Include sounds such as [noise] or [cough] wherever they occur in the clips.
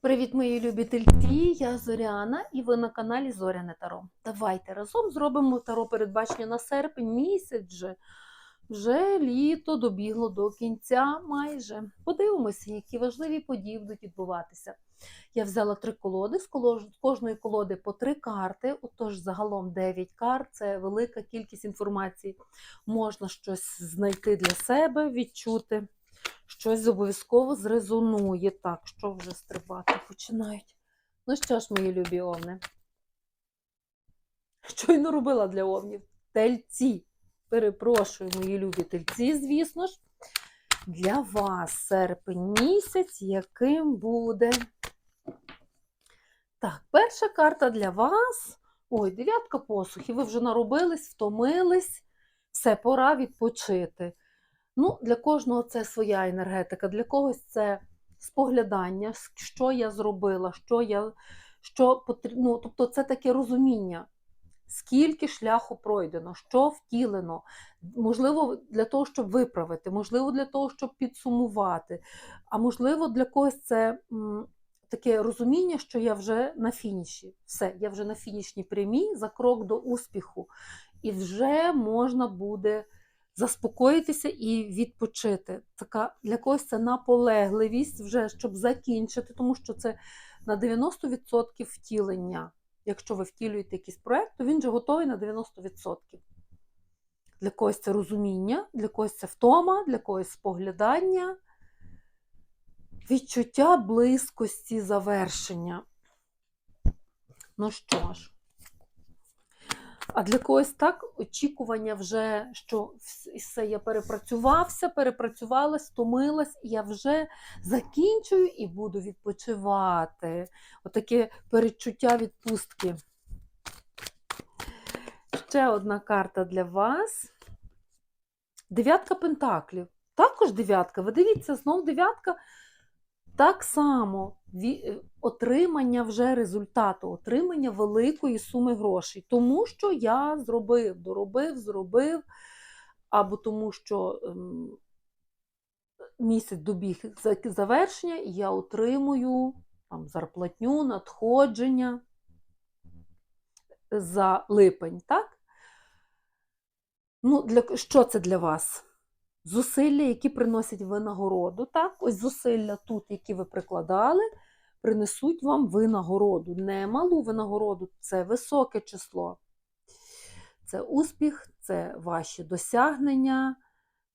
Привіт, мої любі тельці! Я Зоряна і ви на каналі Зоряне Таро. Давайте разом зробимо таро передбачення на серпень місяць вже. Вже літо добігло до кінця майже. Подивимося, які важливі події будуть відбуватися. Я взяла три колоди, з кожної колоди по три карти, отож загалом 9 карт це велика кількість інформації. Можна щось знайти для себе, відчути щось обов'язково зрезонує. Так, що вже стрибати починають. Ну що ж, мої любі овни? Щойно робила для овнів? Тельці. Перепрошую, мої любі тельці, звісно ж. Для вас серпень місяць, яким буде. Так, перша карта для вас. Ой, дев'ятка посухів. Ви вже наробились, втомились. Все, пора відпочити. Ну, для кожного це своя енергетика, для когось це споглядання, що я зробила, що я, що потрібно. Ну, тобто це таке розуміння, скільки шляху пройдено, що втілено. Можливо, для того, щоб виправити, можливо, для того, щоб підсумувати. А можливо, для когось це таке розуміння, що я вже на фініші. Все, я вже на фінішній прямій за крок до успіху. І вже можна буде заспокоїтися і відпочити. Така для когось це наполегливість, вже щоб закінчити, тому що це на 90% втілення. Якщо ви втілюєте якийсь проєкт, то він вже готовий на 90%. Для когось це розуміння, для когось це втома, для когось споглядання, відчуття близькості завершення. Ну що ж. А для когось так очікування вже, що все, я перепрацювався, перепрацювалась, втомилась, і я вже закінчую і буду відпочивати. Отаке передчуття відпустки. Ще одна карта для вас. Дев'ятка пентаклів. Також дев'ятка. Ви дивіться, знов дев'ятка. Так само е, отримання вже результату, отримання великої суми грошей. Тому що я зробив, доробив, зробив, або тому що ем, місяць добіг завершення, і я отримую там, зарплатню, надходження за липень, так? Ну, для, що це для вас? Зусилля, які приносять винагороду, так? Ось зусилля тут, які ви прикладали, принесуть вам винагороду. Не малу винагороду, це високе число. Це успіх, це ваші досягнення,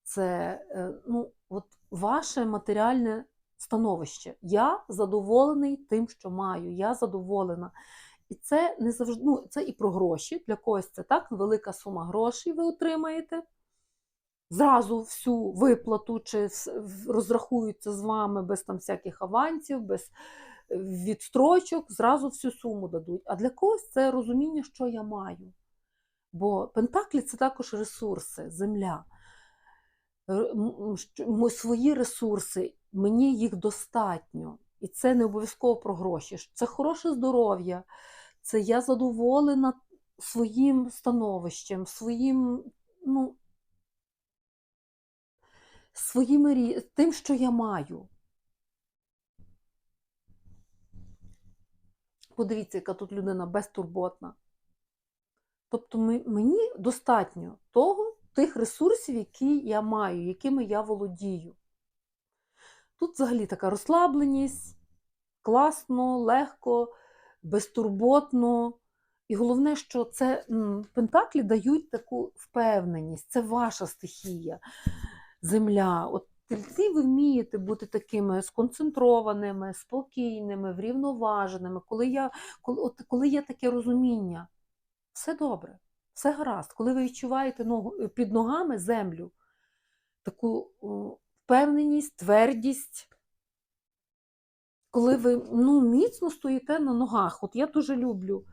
це е, ну, от ваше матеріальне становище. Я задоволений тим, що маю. Я задоволена. І це не завжди ну, це і про гроші. Для когось це так, велика сума грошей ви отримаєте. Зразу всю виплату чи розрахуються з вами без там всяких авансів, без е, відстрочок, зразу всю суму дадуть. А для когось це розуміння, що я маю. Бо Пентаклі це також ресурси, земля. Свої ресурси, мені їх достатньо. І це не обов'язково про гроші. Це хороше здоров'я, це я задоволена своїм становищем, своїм, ну, своїми тим, що я маю. Подивіться, яка тут людина безтурботна. Тобто мені достатньо того, тих ресурсів, які я маю, якими я володію. Тут взагалі така розслабленість, класно, легко, безтурботно. І головне, що це пентаклі дають таку впевненість. Це ваша стихія, земля. От тельці ви вмієте бути такими сконцентрованими, спокійними, врівноваженими. Коли, я, коли, от, коли є таке розуміння, все добре, все гаразд. Коли ви відчуваєте ногу, під ногами землю, таку впевненість, твердість, коли ви ну, міцно стоїте на ногах. От я дуже люблю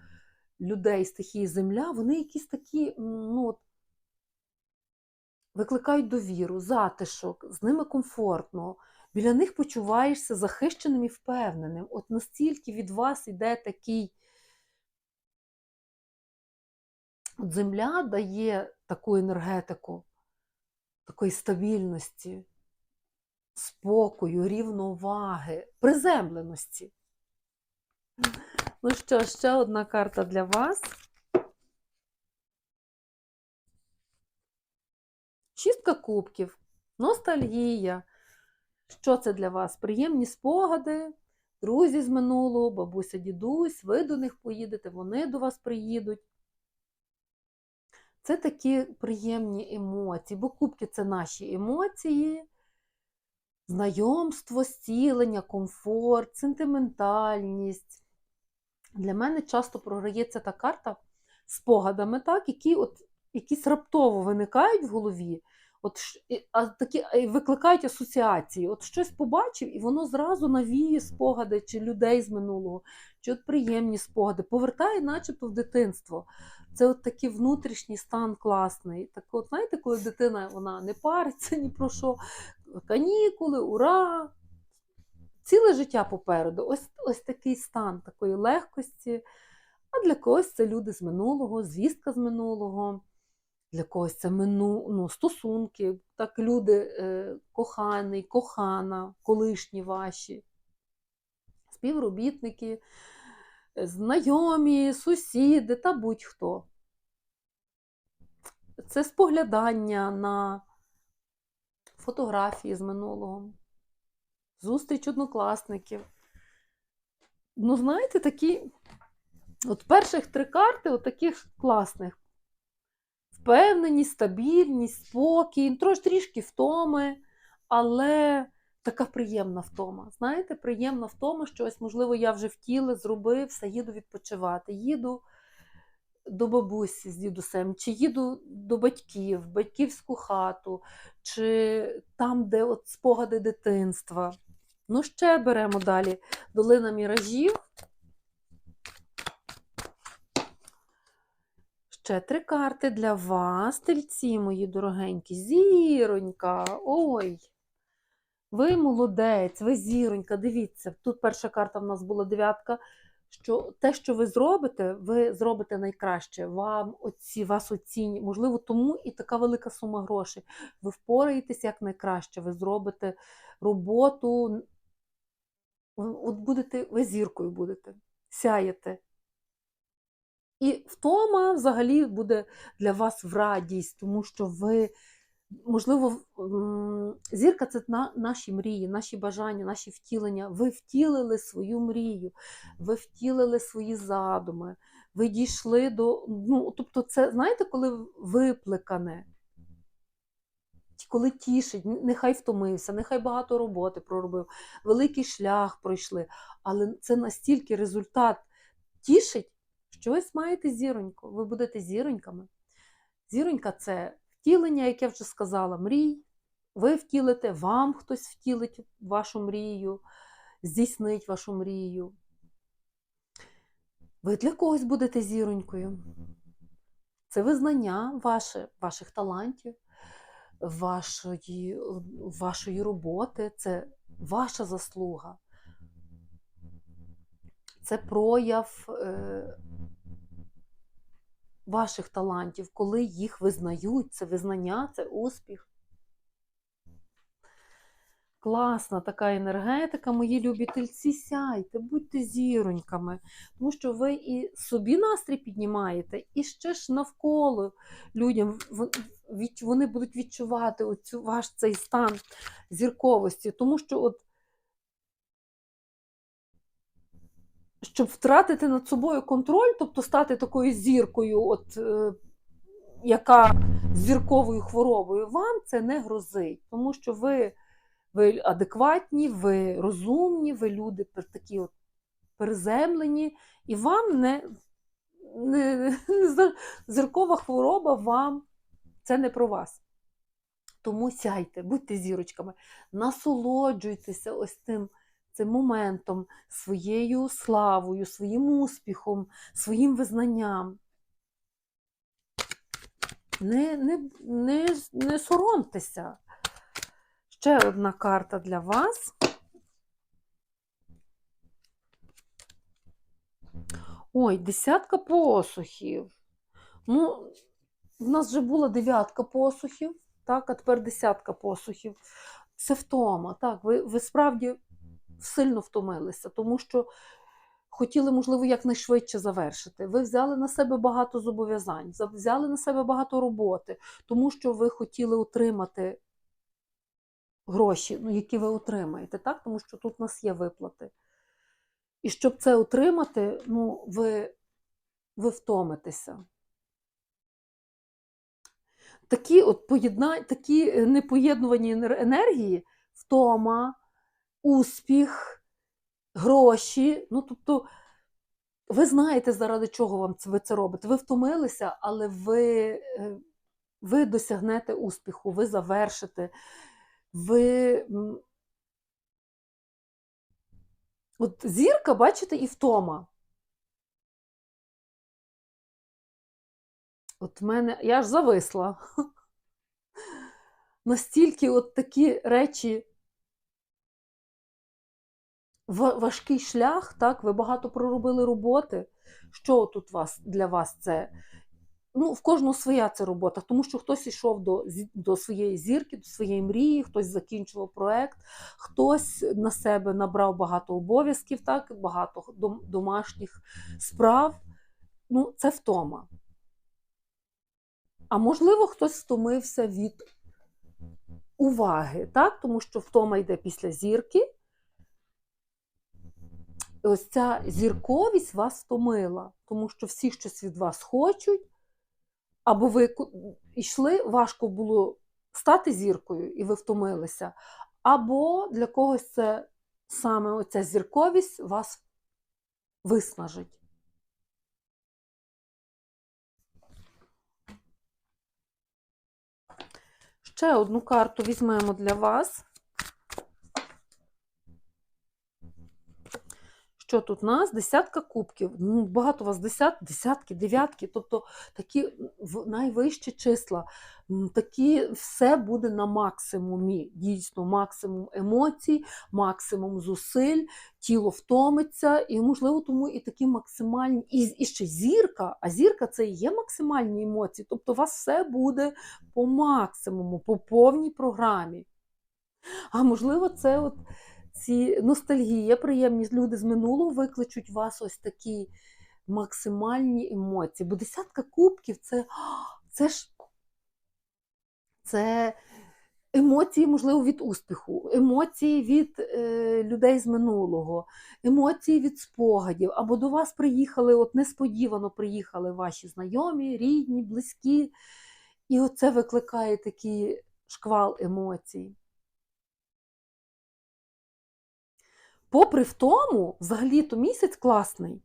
людей стихії земля, вони якісь такі, ну, от, викликають довіру, затишок, з ними комфортно. Біля них почуваєшся захищеним і впевненим. От настільки від вас іде такий. От земля дає таку енергетику, такої стабільності, спокою, рівноваги, приземленості. Ну що, ще одна карта для вас. Шістка кубків, ностальгія. Що це для вас? Приємні спогади, друзі з минулого, бабуся, дідусь, ви до них поїдете, вони до вас приїдуть. Це такі приємні емоції, бо кубки це наші емоції, знайомство, зцілення, комфорт, сентиментальність. Для мене часто програється та карта спогадами, так, які от якісь раптово виникають в голові, от, а такі викликають асоціації. От щось побачив, і воно зразу навіє спогади чи людей з минулого, чи от приємні спогади, повертає начебто в дитинство. Це от такий внутрішній стан класний. Так от, знаєте, коли дитина вона не париться ні про що, канікули, ура! Ціле життя попереду. Ось, ось такий стан такої легкості. А для когось це люди з минулого, звістка з минулого, для когось це мину, ну, стосунки, так люди е, коханий, кохана, колишні ваші, співробітники, е, знайомі, сусіди та будь-хто. Це споглядання на фотографії з минулого, зустріч однокласників. Ну, знаєте, такі, от перших три карти, от таких класних. Впевненість, стабільність, спокій, трішки втоми, але така приємна втома. Знаєте, приємна втома, що ось, можливо, я вже втіли, зробив, все, їду відпочивати. Їду до бабусі з дідусем, чи їду до батьків, батьківську хату, чи там, де от спогади дитинства. Ну, ще беремо далі долина міражів. Ще три карти для вас, тельці мої дорогенькі. Зіронька. Ой. Ви молодець, ви зіронька. Дивіться, тут перша карта в нас була дев'ятка. Що те, що ви зробите, ви зробите найкраще. Вам оці, вас оцінять. Можливо, тому і така велика сума грошей. Ви впораєтесь як найкраще, ви зробите роботу. От будете, ви зіркою будете, сяєте. І втома взагалі буде для вас в радість, тому що ви, можливо, зірка це на, наші мрії, наші бажання, наші втілення. Ви втілили свою мрію, ви втілили свої задуми, ви дійшли до. Ну, тобто, це, знаєте, коли випликане, коли тішить, нехай втомився, нехай багато роботи проробив, великий шлях пройшли, але це настільки результат тішить. Що ви маєте зіроньку, ви будете зіроньками. Зіронька це втілення, як я вже сказала, мрій. Ви втілите, вам хтось втілить вашу мрію, здійснить вашу мрію. Ви для когось будете зіронькою. Це визнання ваше, ваших талантів, вашої, вашої роботи, це ваша заслуга. Це прояв е, ваших талантів, коли їх визнають, це визнання, це успіх. Класна така енергетика, мої любі тельці, сяйте, будьте зіроньками, тому що ви і собі настрій піднімаєте, і ще ж навколо людям вони будуть відчувати оцю, ваш цей стан зірковості, тому що от щоб втратити над собою контроль, тобто стати такою зіркою, от, е, яка зірковою хворобою, вам це не грозить, тому що ви ви адекватні, ви розумні, ви люди такі от приземлені, і вам не, не, не зіркова хвороба вам це не про вас. Тому сяйте, будьте зірочками, насолоджуйтеся ось тим цим моментом, своєю славою, своїм успіхом, своїм визнанням. Не, не, не, не соромтеся. Ще одна карта для вас. Ой, десятка посухів. Ну, в нас вже була дев'ятка посухів, так, а тепер десятка посухів. Це втома. Так, ви, ви справді сильно втомилися, тому що хотіли, можливо, якнайшвидше завершити. Ви взяли на себе багато зобов'язань, взяли на себе багато роботи, тому що ви хотіли отримати гроші, ну, які ви отримаєте, так? тому що тут у нас є виплати. І щоб це отримати, ну, ви, ви втомитеся. Такі от поєдна... такі е, непоєднувані енергії, втома, успіх, гроші. Ну, тобто, ви знаєте, заради чого вам це, ви це робите. Ви втомилися, але ви, е, ви досягнете успіху, ви завершите. Ви... От зірка, бачите, і втома. От в мене, я ж зависла. [laughs] Настільки от такі речі, важкий шлях, так, ви багато проробили роботи. Що тут вас, для вас це? Ну, в кожного своя це робота, тому що хтось йшов до, до своєї зірки, до своєї мрії, хтось закінчував проект, хтось на себе набрав багато обов'язків, так, багато домашніх справ. Ну, це втома. А можливо, хтось втомився від уваги, так? тому що втома йде після зірки. Ось ця зірковість вас втомила, тому що всі щось від вас хочуть, або ви йшли, важко було стати зіркою, і ви втомилися, або для когось це саме оця зірковість вас виснажить. Ще одну карту візьмемо для вас. Що тут у нас? Десятка кубків. Ну, багато у вас десят, десятки, дев'ятки, тобто такі найвищі числа. Такі все буде на максимумі. Дійсно, максимум емоцій, максимум зусиль, тіло втомиться, і, можливо, тому і такі максимальні, і, і ще зірка, а зірка це і є максимальні емоції. Тобто, у вас все буде по максимуму, по повній програмі. А можливо, це от ці ностальгія, приємність люди з минулого викличуть у вас ось такі максимальні емоції. Бо десятка кубків це, [gasps] це ж це емоції, можливо, від успіху, емоції від е, людей з минулого, емоції від спогадів. Або до вас приїхали, от несподівано приїхали ваші знайомі, рідні, близькі. І оце викликає такий шквал емоцій. Попри втому, взагалі-то місяць класний.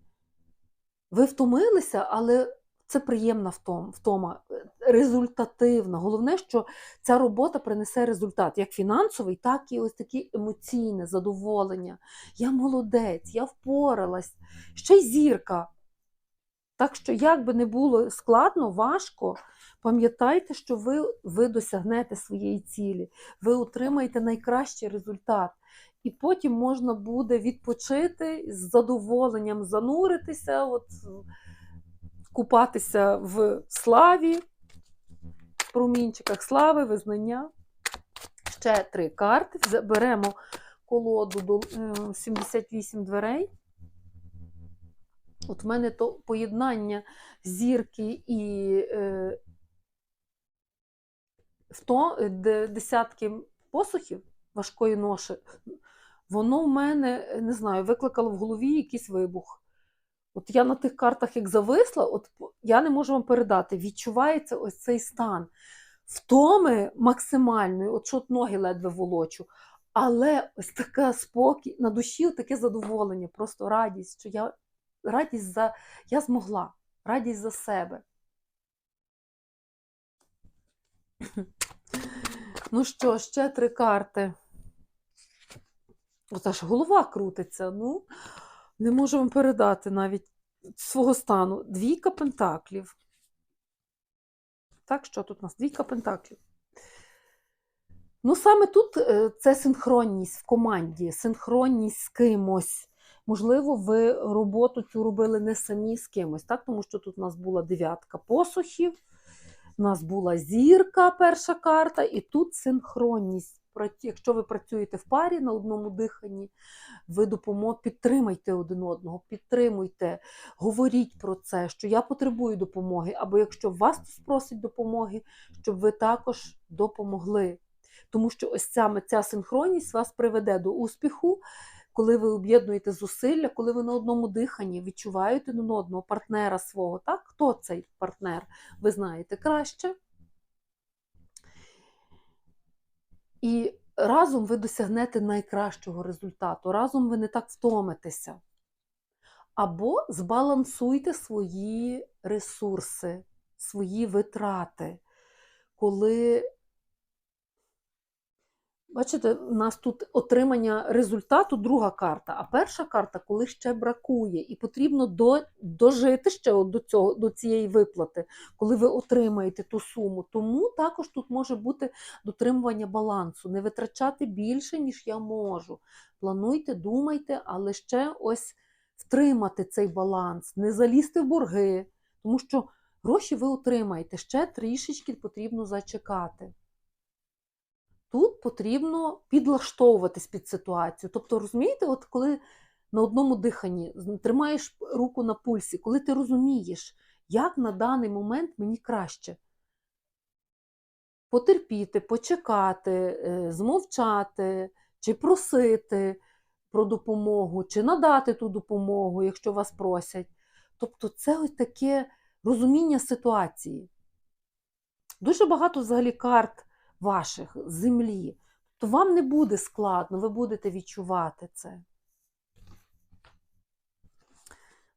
Ви втомилися, але це приємна втома, е, результативна. Головне, що ця робота принесе результат, як фінансовий, так і ось таке емоційне задоволення. Я молодець, я впоралась, ще й зірка. Так що, як би не було складно, важко, пам'ятайте, що ви, ви досягнете своєї цілі, ви отримаєте найкращий результат. І потім можна буде відпочити з задоволенням зануритися, от, купатися в славі, в промінчиках слави, визнання. Ще три карти. Беремо колоду до е, 78 дверей. От в мене то поєднання зірки і е, в то, е, де- десятки посухів важкої ноші, воно в мене, е, не знаю, викликало в голові якийсь вибух. От я на тих картах, як зависла, от я не можу вам передати. Відчувається ось цей стан втоми максимальної, от що от ноги ледве волочу. Але ось така спокій, на душі таке задоволення, просто радість, що я радість за я змогла, радість за себе. [clears throat] Ну що, ще три карти. Ота ж голова крутиться. Ну, не можу вам передати навіть свого стану. Двійка пентаклів. Так, що тут у нас? Двійка пентаклів. Ну, саме тут е, це синхронність в команді, синхронність з кимось. Можливо, ви роботу цю робили не самі з кимось, так? тому що тут у нас була дев'ятка посухів, у нас була зірка, перша карта, і тут синхронність. Якщо ви працюєте в парі на одному диханні, ви допомо... підтримайте один одного, підтримуйте, говоріть про це, що я потребую допомоги, або якщо вас хтось просить допомоги, щоб ви також допомогли. Тому що ось ця, ця синхронність вас приведе до успіху, коли ви об'єднуєте зусилля, коли ви на одному диханні відчуваєте один одного партнера свого. Так? Хто цей партнер? Ви знаєте краще. І разом ви досягнете найкращого результату, разом ви не так втомитеся. Або збалансуйте свої ресурси, свої витрати. Коли, бачите, у нас тут отримання результату друга карта, а перша карта, коли ще бракує, і потрібно до, дожити ще от до, цього, до цієї виплати, коли ви отримаєте ту суму. Тому також тут може бути дотримування балансу, не витрачати більше, ніж я можу. Плануйте, думайте, але ще ось втримати цей баланс, не залізти в борги, тому що гроші ви отримаєте, ще трішечки потрібно зачекати. Тут потрібно підлаштовуватись під ситуацію. Тобто, розумієте, от коли на одному диханні тримаєш руку на пульсі, коли ти розумієш, як на даний момент мені краще потерпіти, почекати, е, змовчати, чи просити про допомогу, чи надати ту допомогу, якщо вас просять. Тобто, це ось таке розуміння ситуації. Дуже багато взагалі карт ваших землі. То вам не буде складно, ви будете відчувати це.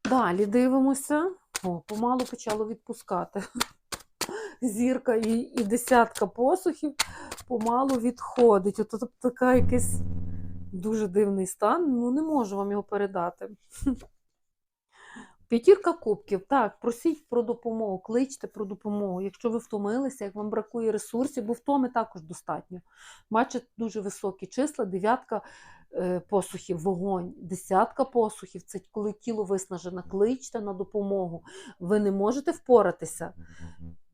Далі дивимося. О, помалу почало відпускати. Зірка і, і десятка посухів помалу відходить. От тут така якийсь дуже дивний стан. Ну, не можу вам його передати. П'ятірка кубків. Так, просіть про допомогу, кличте про допомогу. Якщо ви втомилися, як вам бракує ресурсів, бо втоми також достатньо. Бачите, дуже високі числа, дев'ятка е, посухів, вогонь, десятка посухів це коли тіло виснажене, кличте на допомогу. Ви не можете впоратися,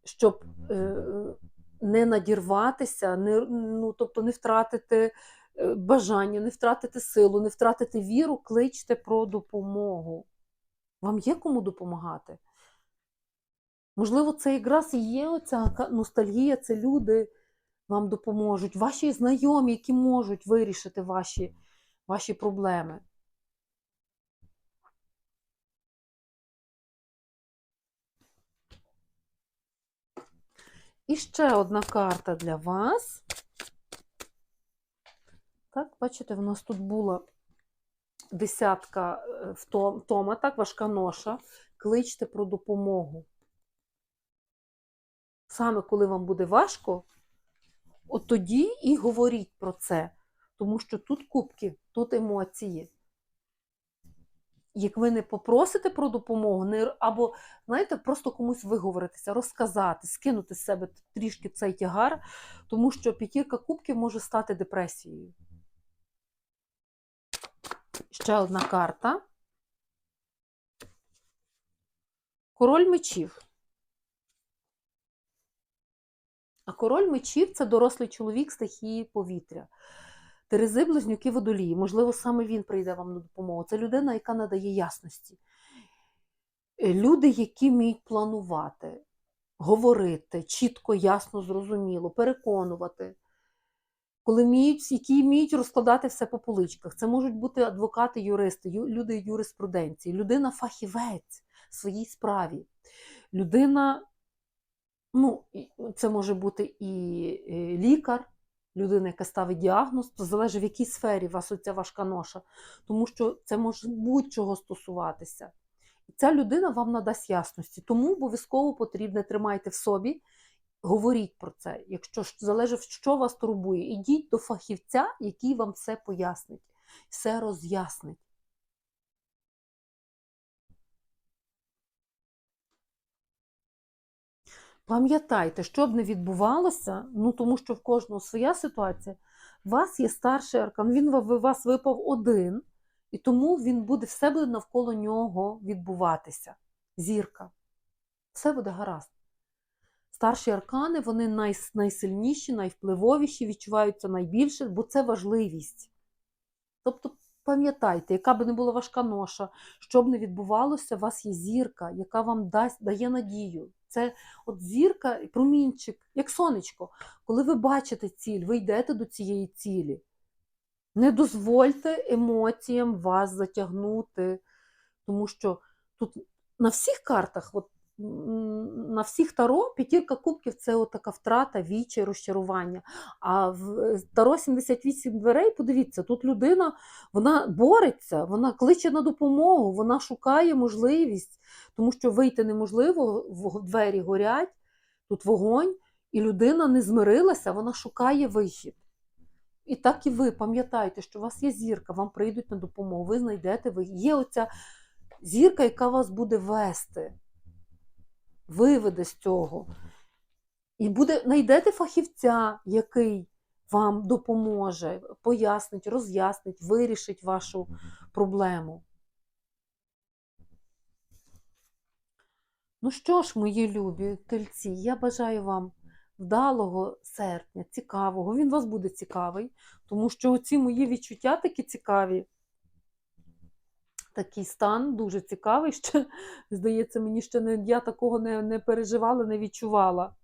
щоб е, не надірватися, не, ну, тобто не втратити е, бажання, не втратити силу, не втратити віру, кличте про допомогу. Вам є кому допомагати? Можливо, це якраз і є оця ностальгія, це люди вам допоможуть, ваші знайомі, які можуть вирішити ваші, ваші проблеми. І ще одна карта для вас. Так, бачите, в нас тут була десятка е, втома, так, важка ноша. Кличте про допомогу. Саме коли вам буде важко, от тоді і говоріть про це. Тому що тут кубки, тут емоції. Як ви не попросите про допомогу, не, або, знаєте, просто комусь виговоритися, розказати, скинути з себе трішки цей тягар, тому що п'ятірка кубків може стати депресією. Ще одна карта. Король мечів. А король мечів це дорослий чоловік стихії повітря. Терези, близнюки, водолії. Можливо, саме він прийде вам на допомогу. Це людина, яка надає ясності. Люди, які вміють планувати, говорити чітко, ясно, зрозуміло, переконувати. Коли вміють, які вміють розкладати все по поличках. Це можуть бути адвокати, юристи, люди юриспруденції, людина фахівець в своїй справі. Людина, ну, це може бути і е, лікар, людина, яка ставить діагноз, то залежить в якій сфері у вас оця важка ноша, тому що це може будь-чого стосуватися. Ця людина вам надасть ясності. Тому обов'язково потрібно тримайте в собі, говоріть про це. Якщо залежить, що вас турбує, ідіть до фахівця, який вам все пояснить, все роз'яснить. Пам'ятайте, що б не відбувалося, ну тому що в кожного своя ситуація. У вас є старший аркан, він у вас випав один, і тому він буде все буде навколо нього відбуватися. Зірка. Все буде гаразд. Старші аркани вони най, найсильніші, найвпливовіші, відчуваються найбільше, бо це важливість. Тобто, пам'ятайте, яка би не була важка ноша, що б не відбувалося, у вас є зірка, яка вам дасть, дає надію. Це от зірка, промінчик, як сонечко. Коли ви бачите ціль, ви йдете до цієї цілі. Не дозвольте емоціям вас затягнути, тому що тут на всіх картах, от, на всіх таро, п'ятірка кубків це така втрата, вічі, розчарування. А в е, таро 78 дверей, подивіться, тут людина вона бореться, вона кличе на допомогу, вона шукає можливість, тому що вийти неможливо, в- двері горять, тут вогонь, і людина не змирилася, вона шукає вихід. І так і ви пам'ятайте, що у вас є зірка, вам прийдуть на допомогу, ви знайдете ви. Є оця зірка, яка вас буде вести, виведе з цього. І буде, знайдете фахівця, який вам допоможе, пояснить, роз'яснить, вирішить вашу проблему. Ну що ж, мої любі тельці, я бажаю вам вдалого серпня, цікавого. Він вас буде цікавий, тому що ці мої відчуття такі цікаві. Такий стан дуже цікавий. [laughs] Ще, здається, мені ще не, я такого не, не переживала, не відчувала.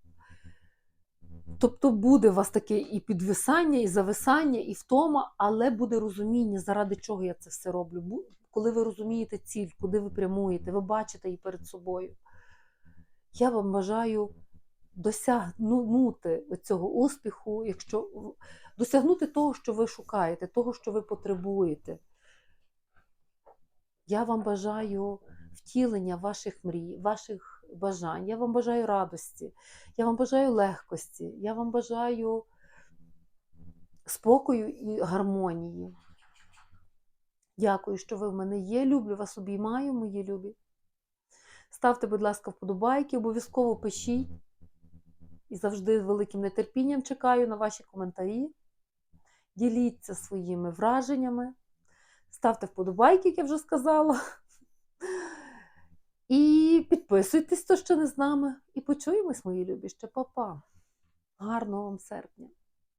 Тобто буде у вас таке і підвисання, і зависання, і втома, але буде розуміння, заради чого я це все роблю. Коли ви розумієте ціль, куди ви прямуєте, ви бачите її перед собою. Я вам бажаю досягнути цього успіху, якщо досягнути того, що ви шукаєте, того, що ви потребуєте. Я вам бажаю втілення ваших мрій, ваших бажань. Я вам бажаю радості, я вам бажаю легкості, я вам бажаю спокою і гармонії. Дякую, що ви в мене є. Люблю вас, обіймаю, мої любі. Ставте, будь ласка, вподобайки, обов'язково пишіть. І завжди з великим нетерпінням чекаю на ваші коментарі. Діліться своїми враженнями. Ставте вподобайки, як я вже сказала. І підписуйтесь, хто ще не з нами. І почуємось, мої любі, ще па-па. Гарного вам серпня!